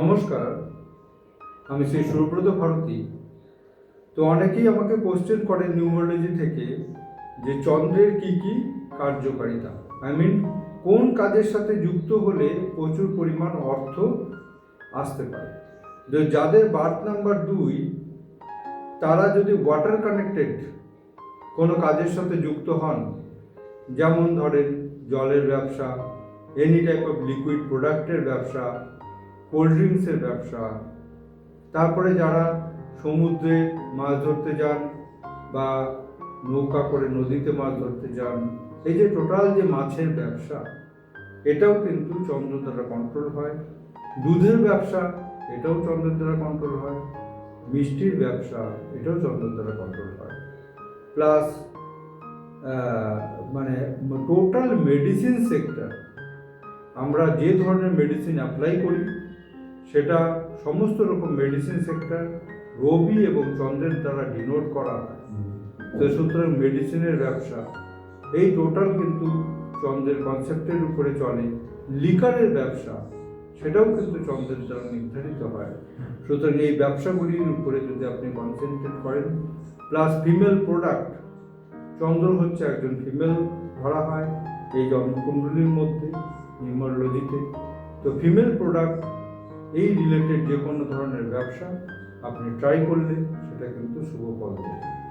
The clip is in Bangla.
নমস্কার, আমি শ্রী সুব্রত ভারতী। তো অনেকেই আমাকে কোশ্চেন করে নিউমোলজি থেকে যে চন্দ্রের কি কি কার্যকারিতা? আই মিন কোন কাজের সাথে যুক্ত হলে প্রচুর পরিমাণ অর্থ আসতে পারে? যে যাদের বার্থ নাম্বার দুই, তারা যদি ওয়াটার কানেক্টেড কোনো কাজের সাথে যুক্ত হন, যেমন ধরেন জলের ব্যবসা এনি টাইপ অফ লিকুইড প্রোডাক্টের ব্যবসা কোল্ড ড্রিঙ্কসের ব্যবসা। তারপরে যারা সমুদ্রে মাছ ধরতে যান বা নৌকা করে নদীতে মাছ ধরতে যান, এই যে টোটাল যে মাছের ব্যবসা, এটাও কিন্তু চন্দ্র দ্বারা কন্ট্রোল হয়। দুধের ব্যবসা, এটাও চন্দ্রের দ্বারা কন্ট্রোল হয়। মিষ্টির ব্যবসা, এটাও চন্দ্রের দ্বারা কন্ট্রোল হয়। প্লাস মানে টোটাল মেডিসিন সেক্টর আমরা যে ধরনের মেডিসিন অ্যাপ্লাই করি সেটা সমস্ত রকম মেডিসিন সেক্টর রবি এবং চন্দ্রের দ্বারা ডিনোট করা হয়। তো সুতরাং মেডিসিনের ব্যবসা, এই টোটাল কিন্তু চন্দ্রের কনসেপ্টের উপরে চলে। লিকারের ব্যবসা, সেটাও কিন্তু চন্দ্রের দ্বারা নির্ধারিত হয়। সুতরাং এই ব্যবসাগুলির উপরে যদি আপনি কনসেন্ট্রেট করেন প্লাস ফিমেল প্রোডাক্ট চন্দ্র হচ্ছে একজন ফিমেল ধরা হয় এই জন্মকুণ্ডলীর মধ্যে, নিউমারোলজিতে। তো ফিমেল প্রোডাক্ট এই রিলেটেড যে কোনো ধরনের ব্যবসা আপনি ট্রাই করলে সেটা কিন্তু শুভ ফল দেবে